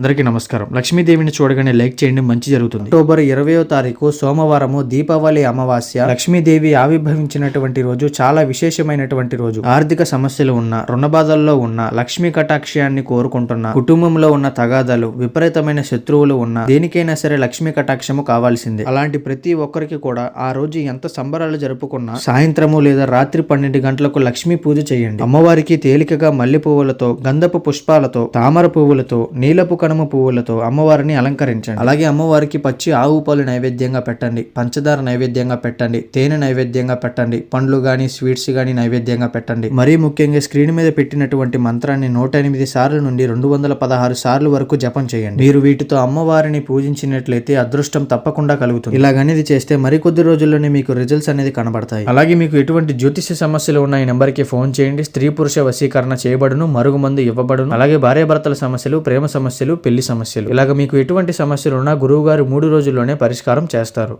అందరికీ నమస్కారం. లక్ష్మీదేవిని చూడగానే లైక్ చేయండి మంచి జరుగుతుంది. అక్టోబర్ ఇరవయో తారీఖు సోమవారము దీపావళి అమావాస్య. లక్ష్మీదేవి ఆవిర్భవించినటువంటి రోజు చాలా విశేషమైనటువంటి రోజు. ఆర్థిక సమస్యలు ఉన్న రుణ బాధల్లో ఉన్న లక్ష్మీ కటాక్షయాన్ని కోరుకుంటున్న కుటుంబంలో ఉన్న తగాదాలు విపరీతమైన శత్రువులు ఉన్న దేనికైనా సరే లక్ష్మీ కటాక్షము కావాల్సిందే. అలాంటి ప్రతి ఒక్కరికి కూడా ఆ రోజు ఎంత సంబరాలు జరుపుకున్నా సాయంత్రము లేదా రాత్రి పన్నెండు గంటలకు లక్ష్మీ పూజ చేయండి. అమ్మవారికి తేలికగా మల్లె పువ్వులతో గంధపు పుష్పాలతో తామర పువ్వులతో నీలపు కనుమ పువ్వులతో అమ్మవారిని అలంకరించండి. అలాగే అమ్మవారికి పచ్చి ఆవు పాలు నైవేద్యంగా పెట్టండి. పంచదార నైవేద్యంగా పెట్టండి. తేనె నైవేద్యంగా పెట్టండి. పండ్లు గాని స్వీట్స్ గాని నైవేద్యంగా పెట్టండి. మరీ ముఖ్యంగా స్క్రీన్ మీద పెట్టినటువంటి మంత్రాన్ని నూట ఎనిమిది సార్లు నుండి రెండు వందల పదహారు సార్లు వరకు జపం చేయండి. మీరు వీటితో అమ్మవారిని పూజించినట్లయితే అదృష్టం తప్పకుండా కలుగుతుంది. ఇలాగనేది చేస్తే మరికొద్ది రోజుల్లోనే మీకు రిజల్ట్స్ అనేది కనబడతాయి. అలాగే మీకు ఎటువంటి జ్యోతిష సమస్యలు ఉన్న ఈ నెంబర్కి ఫోన్ చేయండి. స్త్రీ పురుష వశీకరణ చేయబడును మరుగుమందు ఇవ్వబడును. అలాగే భార్యాభర్తల సమస్యలు ప్రేమ సమస్యలు పెళ్ళి సమస్యలు. ఇలాగ మీకు ఎటువంటి సమస్యలు ఉన్నా గురువు గారు మూడు రోజుల్లోనే పరిష్కారం చేస్తారు.